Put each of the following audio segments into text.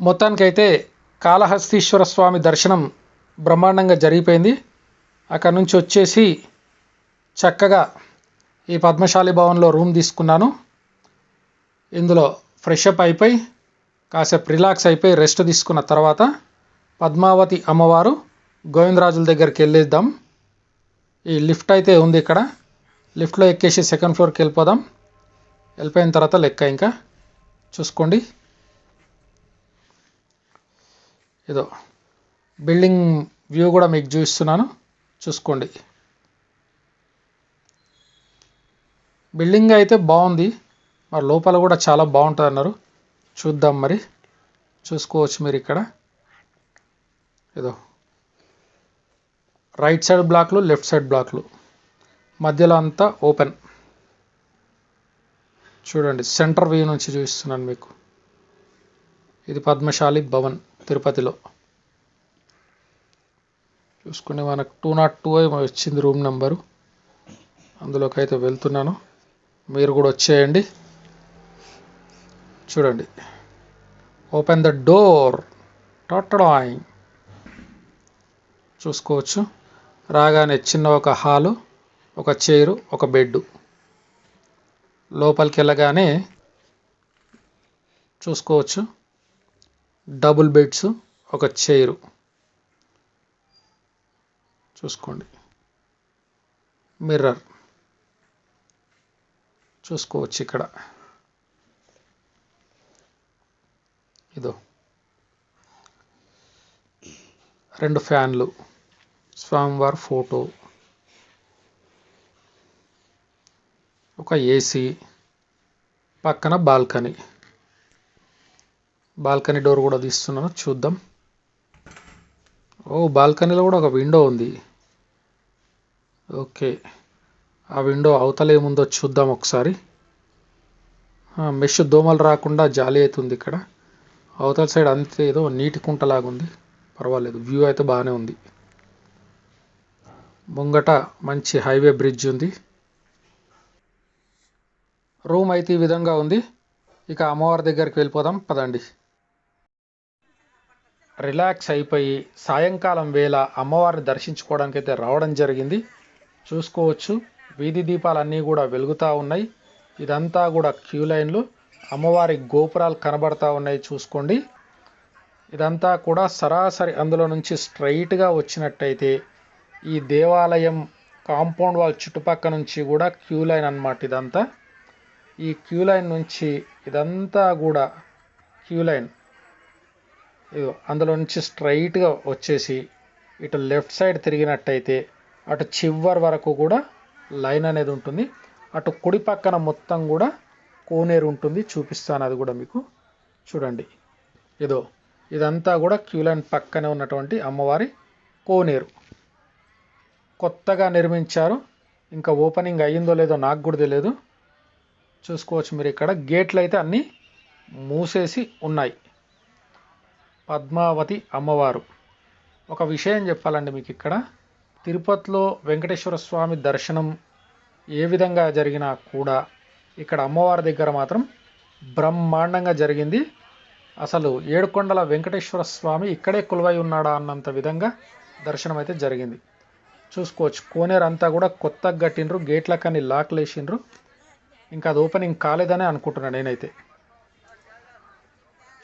మొత్తానికైతే కాళహస్తీశ్వర స్వామి దర్శనం బ్రహ్మాండంగా జరిగిపోయింది. అక్కడ నుంచి వచ్చేసి చక్కగా ఈ పద్మశాలి భవన్లో రూమ్ తీసుకున్నాను. ఇందులో ఫ్రెష్ అప్ అయిపోయి కాసేపు రిలాక్స్ అయిపోయి రెస్ట్ తీసుకున్న తర్వాత పద్మావతి అమ్మవారు గోవిందరాజుల దగ్గరికి వెళ్ళేద్దాం. ఈ లిఫ్ట్ అయితే ఉంది ఇక్కడ. లిఫ్ట్లో ఎక్కేసి సెకండ్ ఫ్లోర్కి వెళ్ళిపోదాం. వెళ్ళిపోయిన తర్వాత లెక్క ఇంకా. చూసుకోండి. ఏదో బిల్డింగ్ వ్యూ కూడా మీకు చూపిస్తున్నాను. చూసుకోండి. బిల్డింగ్ అయితే బాగుంది. మరి లోపల కూడా చాలా బాగుంటుంది అన్నారు చూద్దాం మరి. చూసుకోవచ్చు మీరు ఇక్కడ. ఏదో రైట్ సైడ్ బ్లాక్లు లెఫ్ట్ సైడ్ బ్లాక్లు. మధ్యలో అంతా ఓపెన్. చూడండి సెంటర్ వ్యూ నుంచి చూపిస్తున్నాను మీకు. ఇది పద్మశాలి భవన్. తిరుపతిలో. చూసుకుని మనకు టూ నాట్ టూ వచ్చింది రూమ్ నెంబరు అందులోకి అయితే వెళ్తున్నాను. మీరు కూడా వచ్చేయండి. చూడండి. ఓపెన్ ద డోర్ టాటడాయ్ చూసుకోవచ్చు. రాగానే చిన్న ఒక హాలు ఒక చైరు ఒక బెడ్ లోపలికి వెళ్ళగానే చూసుకోవచ్చు. డబుల్ బెడ్స్ ఒక చైరు. చూసుకోండి. మిర్రర్. చూసుకోవచ్చు ఇక్కడ. ఇదో. రెండు ఫ్యాన్లు. స్వామివారి ఫోటో. ఒక ఏసీ. పక్కన బాల్కనీ. బాల్కనీ డోర్ కూడా తీస్తున్నాను చూద్దాం. ఓ బాల్కనీలో కూడా ఒక విండో ఉంది. ఓకే. ఆ విండో అవతల ఏముందో చూద్దాం ఒకసారి. మెష్ దోమలు రాకుండా జాలి అవుతుంది ఇక్కడ. అవతల సైడ్ అంతే ఏదో నీటి కుంటలాగుంది పర్వాలేదు వ్యూ అయితే బాగానే ఉంది. ముంగట మంచి హైవే బ్రిడ్జ్ ఉంది. రూమ్ అయితే ఈ విధంగా ఉంది. ఇక అమ్మవారి దగ్గరికి వెళ్ళిపోదాం పదండి. రిలాక్స్ అయిపోయి సాయంకాలం వేళ అమ్మవారిని దర్శించుకోవడానికి అయితే రావడం జరిగింది. చూసుకోవచ్చు. వీధి దీపాలన్నీ కూడా వెలుగుతూ ఉన్నాయి. ఇదంతా కూడా క్యూ లైన్లు. అమ్మవారి గోపురాలు కనబడతా ఉన్నాయి చూసుకోండి. ఇదంతా కూడా సరాసరి అందులో నుంచి స్ట్రైట్గా వచ్చినట్టయితే ఈ దేవాలయం కాంపౌండ్ వాల్ చుట్టుపక్క నుంచి కూడా క్యూ లైన్ అన్నమాట ఇదంతా. ఈ క్యూ లైన్ నుంచి ఇదంతా కూడా క్యూ లైన్. అందులో నుంచి స్ట్రైట్గా వచ్చేసి ఇటు లెఫ్ట్ సైడ్ తిరిగినట్టయితే అటు చివరి వరకు కూడా లైన్ అనేది ఉంటుంది. అటు కుడి పక్కన మొత్తం కూడా కోనేరు ఉంటుంది. చూపిస్తాను అది కూడా మీకు. చూడండి. ఇదో ఇదంతా కూడా క్యూ లైన్ పక్కనే ఉన్నటువంటి అమ్మవారి కోనేరు. కొత్తగా నిర్మించారు. ఇంకా ఓపెనింగ్ అయ్యిందో లేదో నాకు కూడా తెలియదు. చూసుకోవచ్చు మీరు ఇక్కడ. గేట్లు అయితే అన్నీ మూసేసి ఉన్నాయి. పద్మావతి అమ్మవారు. ఒక విషయం చెప్పాలండి మీకు ఇక్కడ. తిరుపతిలో వెంకటేశ్వర స్వామి దర్శనం ఏ విధంగా జరిగినా కూడా ఇక్కడ అమ్మవారి దగ్గర మాత్రం బ్రహ్మాండంగా జరిగింది. అసలు ఏడుకొండల వెంకటేశ్వర స్వామి ఇక్కడే కొలువై ఉన్నాడా అన్నంత విధంగా దర్శనం అయితే జరిగింది. చూసుకోవచ్చు. కోనేరు అంతా కూడా కొత్తగా కట్టిండ్రు గేట్లకని లాక్లు వేసిండ్రు ఇంకా అది ఓపెనింగ్ కాలేదనే అనుకుంటున్నాను నేనైతే.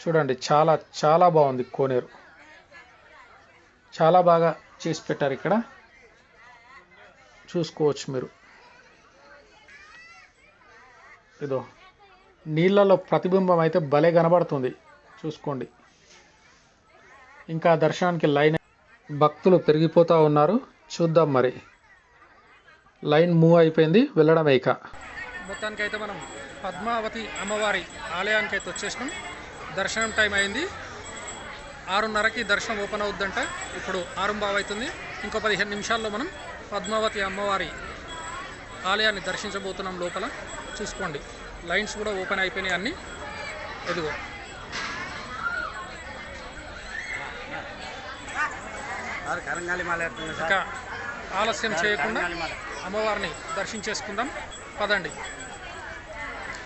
చూడండి చాలా చాలా బాగుంది కోనేరు. చాలా బాగా చేసి పెట్టారు ఇక్కడ. చూసుకోవచ్చు మీరు. ఇదో నీళ్ళలో ప్రతిబింబం అయితే భలే కనబడుతుంది. చూసుకోండి. ఇంకా దర్శనానికి లైన్ భక్తులు పెరిగిపోతూ ఉన్నారు. చూద్దాం మరి. లైన్ మూవ్ అయిపోయింది వెళ్ళడమే ఇక. మొత్తానికి అయితే మనం పద్మావతి అమ్మవారి ఆలయానికి అయితే వచ్చేసినాం. దర్శనం టైం అయింది. ఆరున్నరకి దర్శనం ఓపెన్ అవుద్దంట. ఇప్పుడు ఆరుంబావ్ అవుతుంది ఇంకో పదిహేను నిమిషాల్లో మనం పద్మావతి అమ్మవారి ఆలయాన్ని దర్శించబోతున్నాం లోపల. చూసుకోండి. లైన్స్ కూడా ఓపెన్ అయిపోయినాయి అన్నీ. ఎదుగో ఇక ఆలస్యం చేయకుండా అమ్మవారిని దర్శించేసుకుందాం. పదండి.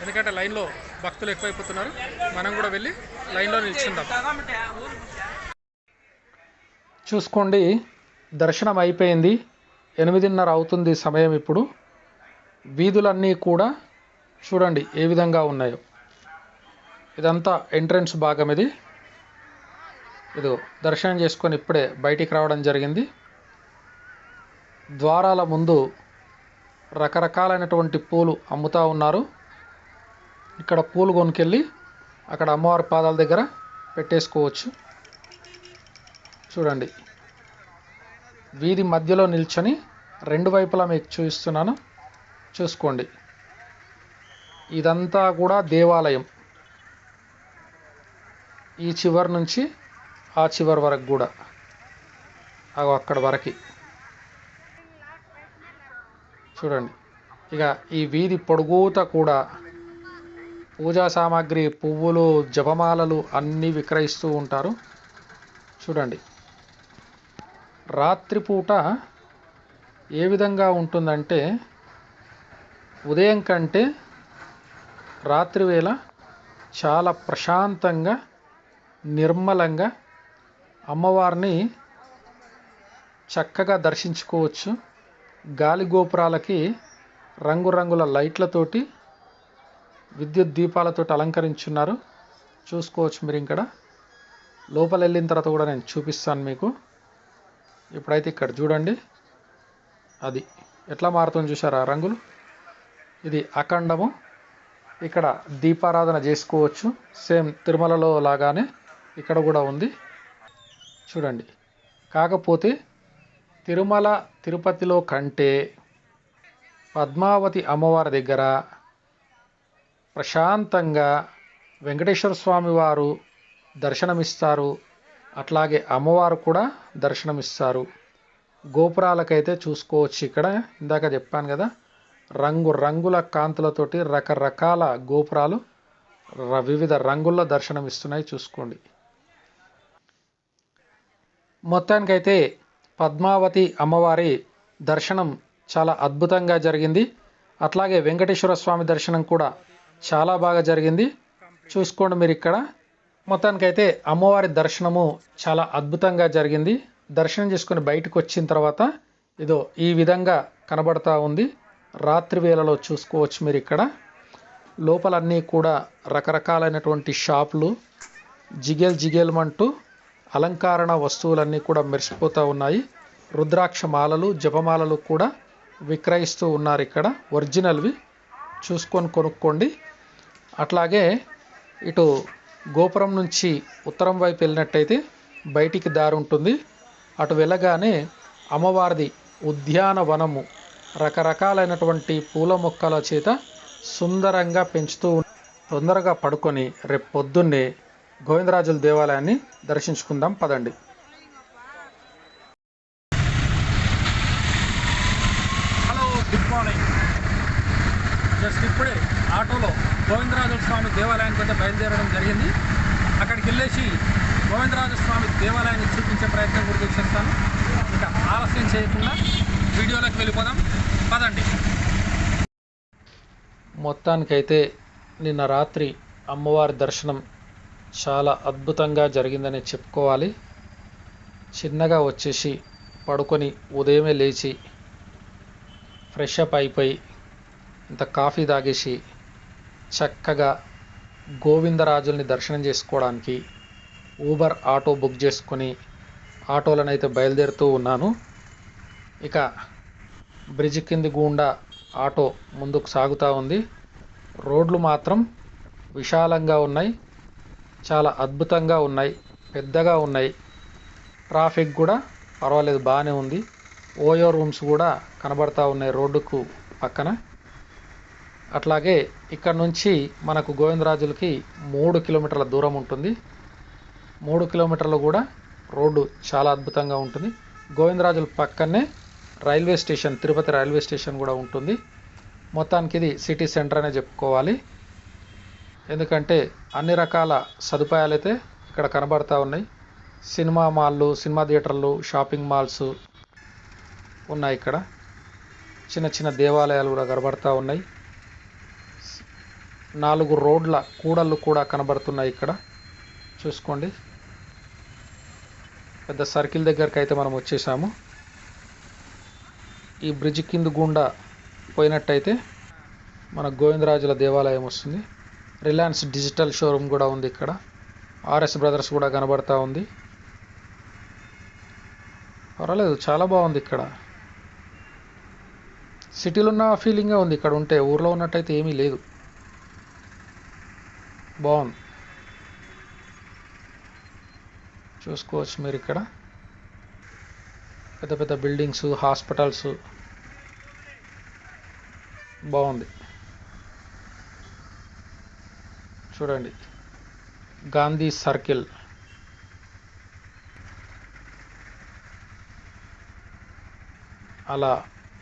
ఎందుకంటే లైన్లో భక్తులు ఎక్కువైపోతున్నారు. మనం కూడా వెళ్ళి లైన్లో నిల్చుందాం. చూసుకోండి దర్శనం అయిపోయింది. ఎనిమిదిన్నర అవుతుంది సమయం ఇప్పుడు. వీధులన్నీ కూడా చూడండి ఏ విధంగా ఉన్నాయో. ఇదంతా ఎంట్రన్స్ భాగం ఇది. ఇదిగో దర్శనం చేసుకొని ఇప్పుడే బయటికి రావడం జరిగింది. ద్వారాల ముందు రకరకాలైనటువంటి పూలు అమ్ముతూ ఉన్నారు. ఇక్కడ పూలు కొనుకెళ్ళి అక్కడ అమ్మవారి పాదాల దగ్గర పెట్టేసుకోవచ్చు. చూడండి. వీధి మధ్యలో నిల్చొని రెండు వైపులా మీకు చూపిస్తున్నాను. చూసుకోండి. ఇదంతా కూడా దేవాలయం. ఈ చివరి నుంచి ఆ చివరి వరకు కూడా. అగో అక్కడ వరకు. చూడండి. ఇక ఈ వీధి పొడుగుతా కూడా పూజా సామాగ్రి పువ్వులు జపమాలలు అన్నీ విక్రయిస్తూ ఉంటారు. చూడండి. రాత్రిపూట ఏ విధంగా ఉంటుందంటే ఉదయం కంటే రాత్రివేళ చాలా ప్రశాంతంగా నిర్మలంగా అమ్మవారిని చక్కగా దర్శించుకోవచ్చు. గాలి గోపురాలకి రంగురంగుల లైట్లతోటి విద్యుత్ దీపాలతో అలంకరించున్నారు. చూసుకోవచ్చు మీరు ఇక్కడ లోపల వెళ్ళిన తర్వాత కూడా నేను చూపిస్తాను మీకు. ఇప్పుడైతే ఇక్కడ చూడండి. అది ఎట్లా మారుతుంది చూసారా రంగులు? ఇది అఖండము. ఇక్కడ దీపారాధన చేసుకోవచ్చు. సేమ్ తిరుమలలో లాగానే ఇక్కడ కూడా ఉంది. చూడండి. కాకపోతే తిరుమల తిరుపతిలో కంటే పద్మావతి అమ్మవారి దగ్గర ప్రశాంతంగా వెంకటేశ్వర స్వామి వారు దర్శనమిస్తారు. అట్లాగే అమ్మవారు కూడా దర్శనమిస్తారు. గోపురాలకైతే చూసుకోవచ్చు ఇక్కడ. ఇందాక చెప్పాను కదా రంగు రంగుల కాంతులతోటి రకరకాల గోపురాలు ర- వివిధ రంగుల్లో దర్శనమిస్తున్నాయి చూసుకోండి. మొత్తానికైతే పద్మావతి అమ్మవారి దర్శనం చాలా అద్భుతంగా జరిగింది. అట్లాగే వెంకటేశ్వర స్వామి దర్శనం కూడా చాలా బాగా జరిగింది. చూసుకోండి మీరు ఇక్కడ. మొత్తానికైతే అమ్మవారి దర్శనము చాలా అద్భుతంగా జరిగింది. దర్శనం చేసుకుని బయటకు వచ్చిన తర్వాత ఇదో ఈ విధంగా కనబడతా ఉంది. రాత్రి వేళలో చూసుకోవచ్చు మీరు ఇక్కడ. లోపలన్నీ కూడా రకరకాలైనటువంటి షాపులు. జిగేల్ జిగేల్మంటూ అలంకరణ వస్తువులన్నీ కూడా మెరిసిపోతూ ఉన్నాయి. రుద్రాక్ష మాలలు జపమాలలు కూడా విక్రయిస్తూ ఉన్నారు ఇక్కడ. ఒరిజినల్వి. చూసుకొని కొనుక్కోండి. అట్లాగే ఇటు గోపురం నుంచి ఉత్తరం వైపు వెళ్ళినట్టయితే బయటికి దారి ఉంటుంది. అటు వెళ్ళగానే అమ్మవారిది ఉద్యానవనము రకరకాలైనటువంటి పూల మొక్కల చేత సుందరంగా పెంచుతూ తొందరగా పడుకొని రేపు పొద్దున్నే గోవిందరాజుల దేవాలయాన్ని దర్శించుకుందాం. పదండి హలో గుడ్ మార్నింగ్ జస్ట్ ఇప్పుడే ఆటోలో గోవిందరాజుల స్వామి దేవాలయానికి అయితే బయలుదేరడం జరిగింది అక్కడికి వెళ్ళేసి గోవిందరాజు స్వామి దేవాలయాన్ని చూపించే ప్రయత్నం కూడా చేసేస్తాను ఇక ఆలస్యం చేయకుండా వీడియోలోకి వెళ్ళిపోదాం పదండి మొత్తానికైతే నిన్న రాత్రి అమ్మవారి దర్శనం చాలా అద్భుతంగా జరిగిందని చెప్పుకోవాలి. చిన్నగా వచ్చేసి పడుకొని ఉదయమే లేచి ఫ్రెష్ అప్ అయిపోయి ఇంత కాఫీ తాగేసి చక్కగా గోవిందరాజుల్ని దర్శనం చేసుకోవడానికి ఊబర్ ఆటో బుక్ చేసుకొని ఆటోలనైతే బయలుదేరుతూ ఉన్నాను. ఇక బ్రిడ్జ్ కింది గుండా ఆటో ముందుకు సాగుతూ ఉంది. రోడ్లు మాత్రం విశాలంగా ఉన్నాయి. చాలా అద్భుతంగా ఉన్నాయి. పెద్దగా ఉన్నాయి. ట్రాఫిక్ కూడా పర్వాలేదు బాగానే ఉంది. ఓయో రూమ్స్ కూడా కనబడతా ఉన్నాయి రోడ్డుకు పక్కన. అట్లాగే ఇక్కడ నుంచి మనకు గోవిందరాజులకి మూడు కిలోమీటర్ల దూరం ఉంటుంది. మూడు కిలోమీటర్లు కూడా రోడ్డు చాలా అద్భుతంగా ఉంటుంది. గోవిందరాజుల పక్కనే railway station Tirupati railway station కూడా ఉంటుంది. మొత్తానికి ఇది సిటీ సెంటర్ అనే చెప్పుకోవాలి. ఎందుకంటే అన్ని రకాల సదుపాయాలు అయితే ఇక్కడ కనబడతా ఉన్నాయి. సినిమా మాల్లు సినిమా థియేటర్లు షాపింగ్ మాల్స్ ఉన్నాయి ఇక్కడ. చిన్న చిన్న దేవాలయాలు కూడా కనబడతా ఉన్నాయి. నాలుగు రోడ్ల కూడళ్ళు కూడా కనబడుతున్నాయి ఇక్కడ. చూసుకోండి. పెద్ద సర్కిల్ దగ్గరికి అయితే మనం వచ్చేసాము. ఈ బ్రిడ్జ్ కింద గుండా పోయినట్టయితే మన గోవిందరాజుల దేవాలయం వస్తుంది. రిలయన్స్ డిజిటల్ షోరూమ్ కూడా ఉంది ఇక్కడ. ఆర్ఎస్ బ్రదర్స్ కూడా కనబడతా ఉంది. పర్వాలేదు చాలా బాగుంది ఇక్కడ. సిటీలో ఉన్న ఫీలింగే ఉంది ఇక్కడ ఉంటే ఊర్లో ఉన్నట్టయితే ఏమీ లేదు. బాగుంది. చూసుకోవచ్చు మీరు ఇక్కడ. పెద్ద పెద్ద బిల్డింగ్స్ హాస్పిటల్స్ బాగుంది. చూడండి. గాంధీ సర్కిల్. అలా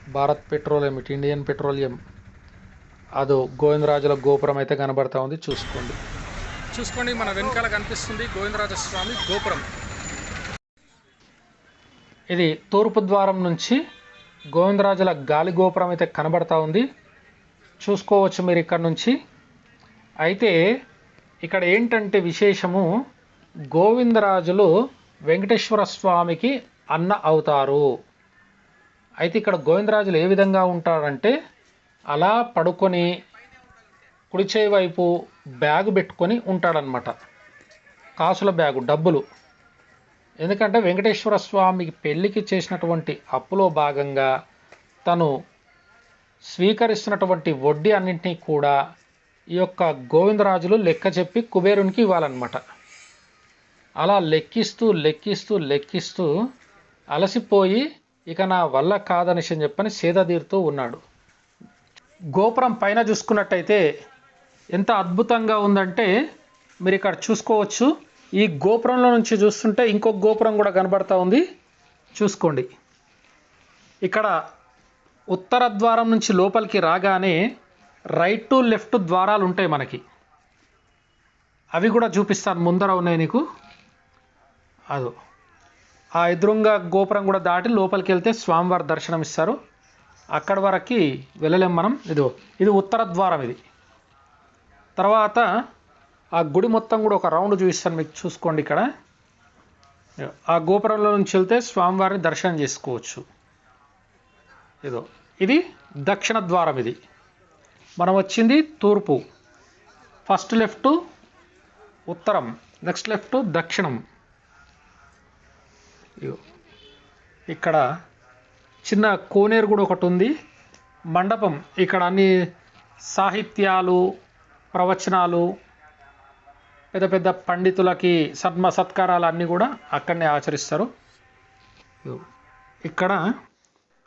భారత్ పెట్రోలియం ఇటు ఇండియన్ పెట్రోలియం. అదో గోవిందరాజుల గోపురం అయితే కనబడతా ఉంది. చూసుకోండి. చూసుకోండి మన వెనకాల కనిపిస్తుంది గోవిందరాజ స్వామి గోపురం. ఇది తూర్పు ద్వారం నుంచి గోవిందరాజుల గాలి గోపురం అయితే కనబడతా ఉంది. చూసుకోవచ్చు మీరు ఇక్కడ నుంచి. అయితే ఇక్కడ ఏంటంటే విశేషము? గోవిందరాజులు వెంకటేశ్వర స్వామికి అన్న అవుతారు. అయితే ఇక్కడ గోవిందరాజులు ఏ విధంగా ఉంటారంటే అలా పడుకొని కుడిచే వైపు బ్యాగ్ పెట్టుకొని ఉంటాడనమాట కాసుల బ్యాగు డబ్బులు. ఎందుకంటే వెంకటేశ్వర స్వామికి పెళ్ళికి చేసినటువంటి అప్పులో భాగంగా తను స్వీకరిస్తున్నటువంటి వడ్డీ అన్నింటినీ కూడా ఈ యొక్క గోవిందరాజులు లెక్క చెప్పి కుబేరునికి ఇవ్వాలన్నమాట. అలా లెక్కిస్తూ లెక్కిస్తూ లెక్కిస్తూ అలసిపోయి ఇక నా వల్ల కాదనేసి అని చెప్పని సేదతీరుతూ ఉన్నాడు. గోపురం పైన చూసుకున్నట్టయితే ఎంత అద్భుతంగా ఉందంటే మీరు ఇక్కడ చూసుకోవచ్చు. ఈ గోపురంలో నుంచి చూస్తుంటే ఇంకొక గోపురం కూడా కనబడతా ఉంది. చూసుకోండి. ఇక్కడ ఉత్తర ద్వారం నుంచి లోపలికి రాగానే రైట్ టు లెఫ్ట్ ద్వారాలు ఉంటాయి మనకి. అవి కూడా చూపిస్తాను ముందర ఉన్నాయి నీకు. అదో. ఆ ఎదురుంగా గోపురం కూడా దాటి లోపలికి వెళ్తే స్వామివారి దర్శనం ఇస్తారు. అక్కడి వరకు వెళ్ళలేం మనం. ఇదో ఇది ఉత్తర ద్వారం ఇది. తర్వాత ఆ గుడి మొత్తం కూడా ఒక రౌండ్ చూపిస్తాను మీకు. చూసుకోండి ఇక్కడ. ఆ గోపురంలో నుంచి వెళ్తే స్వామివారిని దర్శనం చేసుకోవచ్చు. ఇదో ఇది దక్షిణ ద్వారం ఇది. మనం వచ్చింది తూర్పు. ఫస్ట్ లెఫ్ట్ ఉత్తరం. నెక్స్ట్ లెఫ్ట్ దక్షిణం. ఇక్కడ చిన్న కోనేరు కూడా ఒకటి ఉంది. మండపం. ఇక్కడ అన్ని సాహిత్యాలు ప్రవచనాలు పెద్ద పెద్ద పండితులకి సన్మ సత్కారాలు అన్నీ కూడా అక్కడనే ఆచరిస్తారు. ఇక్కడ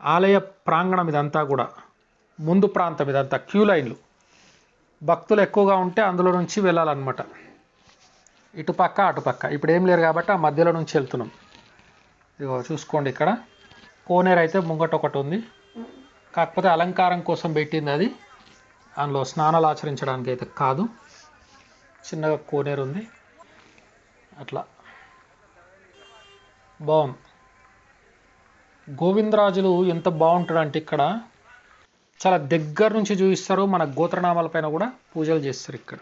ఆలయ ప్రాంగణం ఇదంతా కూడా ముందు ప్రాంతం ఇదంతా క్యూ లైన్లు. భక్తులు ఎక్కువగా ఉంటే అందులో నుంచి వెళ్ళాలన్నమాట. ఇటుపక్క అటుపక్క ఇప్పుడు ఏం లేరు కాబట్టి ఆ మధ్యలో నుంచి వెళ్తున్నాం. ఇదిగో చూసుకోండి ఇక్కడ. కోనేరు అయితే ముంగట ఒకటి ఉంది. కాకపోతే అలంకారం కోసం పెట్టింది అది. అందులో స్నానాలు ఆచరించడానికి అయితే కాదు. చిన్నగా కోనేరు ఉంది. అట్లా. బాగుంది. గోవిందరాజులు ఎంత బాగుంటాడంటే ఇక్కడ చాలా దగ్గర నుంచి చూపిస్తారు మన గోత్రనామాల పైన కూడా పూజలు చేస్తారు ఇక్కడ.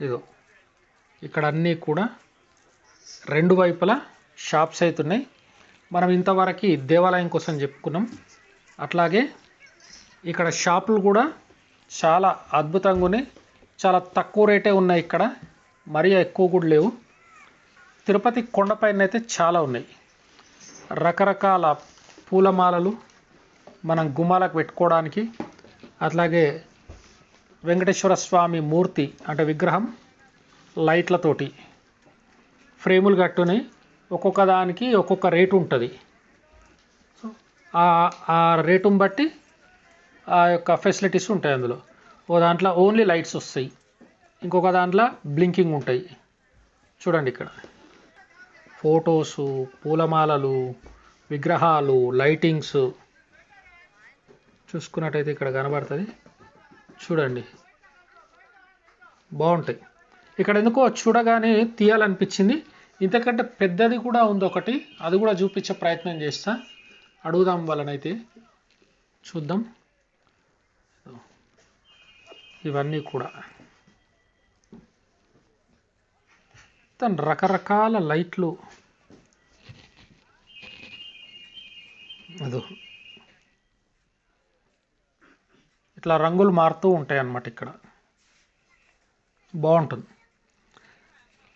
ఇదో ఇక్కడ అన్నీ కూడా రెండు వైపులా షాప్స్ అవుతున్నాయి మనం ఇంతవరకు దేవాలయం కోసం చెప్పుకున్నాం. అట్లాగే ఇక్కడ షాపులు కూడా చాలా అద్భుతంగా ఉన్నాయి. చాలా తక్కువ రేటే ఉన్నాయి ఇక్కడ. మరీ ఎక్కువ కూడా లేవు. తిరుపతి కొండపైన అయితే చాలా ఉన్నాయి. రకరకాల పూలమాలలు మనం గుమ్మాలకు పెట్టుకోవడానికి అట్లాగే వెంకటేశ్వర స్వామి మూర్తి అంటే విగ్రహం లైట్లతోటి ఫ్రేములు కట్టుని ఒక్కొక్క దానికి ఒక్కొక్క రేటు ఉంటుంది. సో ఆ- ఆ రేటుని బట్టి ఆ యొక్క ఫెసిలిటీస్ ఉంటాయి అందులో. ఓ దాంట్లో ఓన్లీ లైట్స్ వస్తాయి. ఇంకొక దాంట్లో బ్లింకింగ్ ఉంటాయి. చూడండి ఇక్కడ. ఫొటోసు పూలమాలలు విగ్రహాలు లైటింగ్స్ చూసుకున్నట్టయితే ఇక్కడ కనబడుతుంది. చూడండి. బాగుంటాయి. ఇక్కడ ఎందుకో చూడగానే తీయాలనిపించింది. ఇంతకంటే పెద్దది కూడా ఉంది ఒకటి. అది కూడా చూపించే ప్రయత్నం చేస్తా. అడుగుదాం వాళ్ళనైతే. చూద్దాం. ఇవన్నీ కూడా. మొత్తం రకరకాల లైట్లు. అదో. ఇట్లా రంగులు మారుతూ ఉంటాయి అన్నమాట ఇక్కడ. బాగుంటుంది.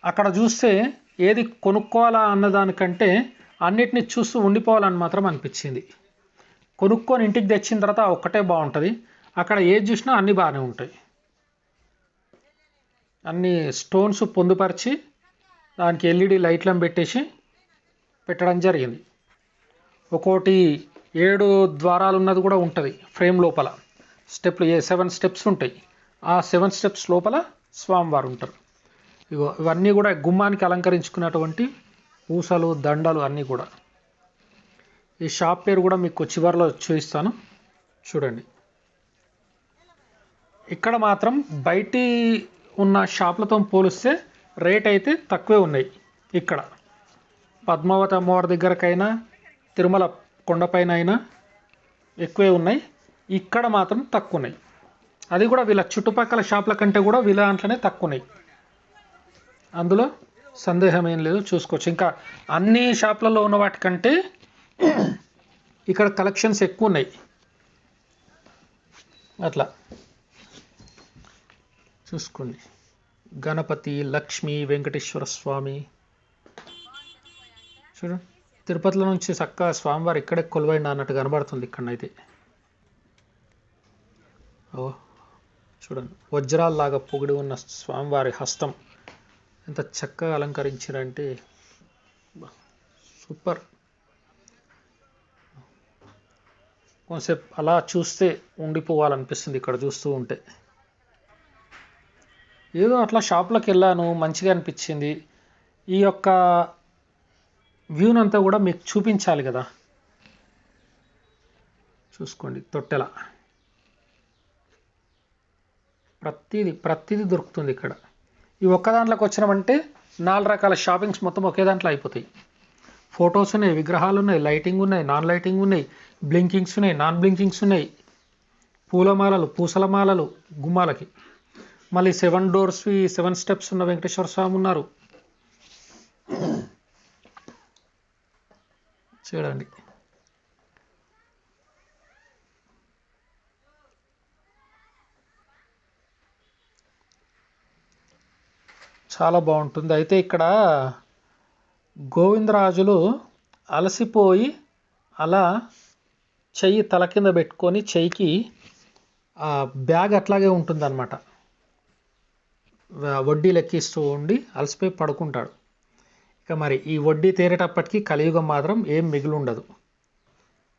అక్కడ చూస్తే ఏది కొనుక్కోవాలా అన్నదానికంటే అన్నిటిని చూస్తూ ఉండిపోవాలని మాత్రం అనిపించింది. కొనుక్కొని ఇంటికి తెచ్చిన తర్వాత ఒక్కటే బాగుంటుంది. అక్కడ ఏది చూసినా అన్నీ బాగానే ఉంటాయి. అన్ని స్టోన్స్ పొందుపరిచి దానికి ఎల్ఈడి లైట్లను పెట్టేసి పెట్టడం జరిగింది. ఒక్కోటి ఏడు ద్వారాలు ఉన్నది కూడా ఉంటుంది ఫ్రేమ్ లోపల. స్టెప్లు ఏ సెవెన్ స్టెప్స్ ఉంటాయి. ఆ సెవెన్ స్టెప్స్ లోపల స్వామివారు ఉంటారు. ఇగో ఇవన్నీ కూడా గుమ్మానికి అలంకరించుకున్నటువంటి పూసలు దండలు అన్నీ కూడా. ఈ షాప్ పేరు కూడా మీకు చివరిలో చూపిస్తాను. చూడండి. ఇక్కడ మాత్రం బయటి ఉన్న షాపులతో పోలిస్తే రేట్ అయితే తక్కువే ఉన్నాయి ఇక్కడ. పద్మావతి అమ్మవారి దగ్గరకైనా తిరుమల కొండపైన అయినా ఎక్కువే ఉన్నాయి. ఇక్కడ మాత్రం తక్కువ ఉన్నాయి అది కూడా వీళ్ళ చుట్టుపక్కల షాపుల కంటే కూడా వీళ్ళ దాంట్లోనే తక్కువ ఉన్నాయి అందులో సందేహం ఏం లేదు చూసుకోవచ్చు. ఇంకా అన్ని షాపులలో ఉన్న వాటికంటే ఇక్కడ కలెక్షన్స్ ఎక్కువ ఉన్నాయి అట్లా. చూసుకోండి. గణపతి లక్ష్మి వెంకటేశ్వర స్వామి. చూడండి తిరుపతిలో నుంచి చక్కగా స్వామివారు ఇక్కడే కొలువైండి అన్నట్టు కనబడుతుంది ఇక్కడనైతే. ఓ చూడండి వజ్రాల్లాగా పొగిడి ఉన్న స్వామివారి హస్తం. ఎంత చక్కగా అలంకరించారంటే సూపర్. కొంతసేపు అలా చూస్తే ఉండిపోవాలనిపిస్తుంది ఇక్కడ చూస్తూ ఉంటే. ఏదో అట్లా షాప్లోకి వెళ్ళాను మంచిగా అనిపించింది. ఈ యొక్క వ్యూనంతా కూడా మీకు చూపించాలి కదా. చూసుకోండి తొట్టెల. ప్రతిది ప్రతిదీ దొరుకుతుంది ఇక్కడ. ఈ ఒక్క దాంట్లోకి వచ్చినామంటే నాలుగు రకాల షాపింగ్స్ మొత్తం ఒకే దాంట్లో అయిపోతాయి. ఫొటోస్ ఉన్నాయి విగ్రహాలు ఉన్నాయి లైటింగ్ ఉన్నాయి నాన్ లైటింగ్ ఉన్నాయి బ్లింకింగ్స్ ఉన్నాయి నాన్ బ్లింకింగ్స్ ఉన్నాయి. పూలమాలలు పూసల మాలలు గుమ్మాలకి. మళ్ళీ సెవెన్ డోర్స్వి సెవెన్ స్టెప్స్ ఉన్న వెంకటేశ్వర స్వామి ఉన్నారు. చూడండి. చాలా బాగుంటుంది. అయితే ఇక్కడ గోవిందరాజులు అలసిపోయి అలా చెయ్యి తల కింద పెట్టుకొని చెయ్యికి ఆ బ్యాగ్ అట్లాగే ఉంటుందన్నమాట. అనమాట వడ్డీ లెక్కిస్తూ ఉండి అలసిపోయి పడుకుంటాడు. ఇక మరి ఈ వడ్డీ తీరేటప్పటికీ కలియుగం మాత్రం ఏం మిగిలి ఉండదు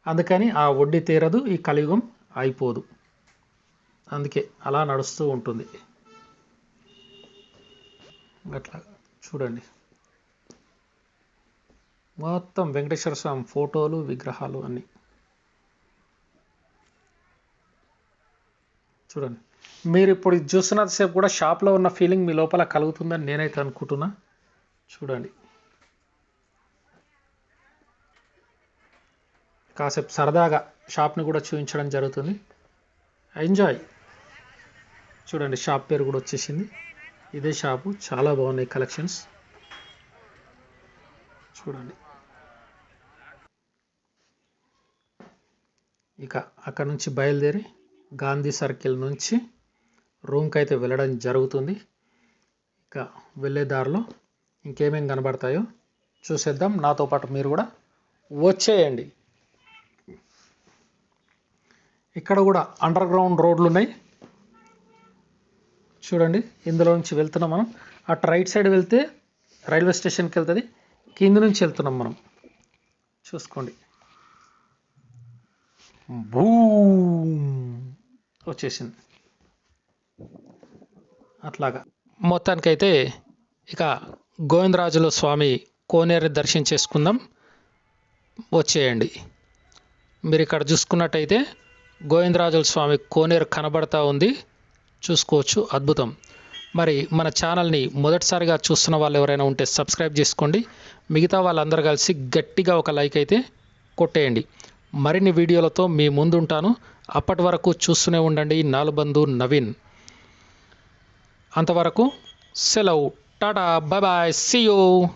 అందుకని ఆ వడ్డీ తీరదు ఈ కలియుగం అయిపోదు. అందుకే అలా నడుస్తూ ఉంటుంది. అట్లా చూడండి. మొత్తం వెంకటేశ్వర స్వామి ఫోటోలు విగ్రహాలు అన్నీ. చూడండి. మీరు ఇప్పుడు ఇది చూస్తున్నంతసేపు కూడా షాప్లో ఉన్న ఫీలింగ్ మీ లోపల కలుగుతుందని నేనైతే అనుకుంటున్నా. చూడండి. కాసేపు సరదాగా షాప్ని కూడా చూపించడం జరుగుతుంది. ఎంజాయ్. చూడండి షాప్ పేరు కూడా వచ్చేసింది. ఇదే షాపు. చాలా బాగున్నాయి కలెక్షన్స్. చూడండి. ఇక అక్కడ నుంచి బయలుదేరి గాంధీ సర్కిల్ నుంచి రూమ్కి అయితే వెళ్ళడం జరుగుతుంది. ఇక వెళ్ళే దారిలో ఇంకేమేం కనబడతాయో చూసేద్దాం. నాతో పాటు మీరు కూడా వచ్చేయండి. ఇక్కడ కూడా అండర్ గ్రౌండ్ రోడ్లు ఉన్నాయి. చూడండి ఇందులో నుంచి వెళ్తున్నాం మనం. అటు రైట్ సైడ్ వెళ్తే రైల్వే స్టేషన్కి వెళ్తుంది. కింద నుంచి వెళ్తున్నాం మనం. చూసుకోండి. భూ వచ్చేసింది. అట్లాగా. మొత్తానికైతే ఇక గోవిందరాజుల స్వామి కోనేరు దర్శనం చేసుకుందాం. వచ్చేయండి. మీరు ఇక్కడ చూసుకున్నట్టయితే గోవిందరాజుల స్వామి కోనేరు కనబడతా ఉంది. చూసుకోవచ్చు. అద్భుతం. మరి మన ఛానల్ని మొదటిసారిగా చూస్తున్న వాళ్ళు ఎవరైనా ఉంటే సబ్స్క్రైబ్ చేసుకోండి. మిగతా వాళ్ళందరూ కలిసి గట్టిగా ఒక లైక్ అయితే కొట్టేయండి. మరిన్ని వీడియోలతో మీ ముందుంటాను. అప్పటి వరకు చూస్తూనే ఉండండి. నాలుబందు నవీన్. అంతవరకు సెలవు. Tata bye bye see you.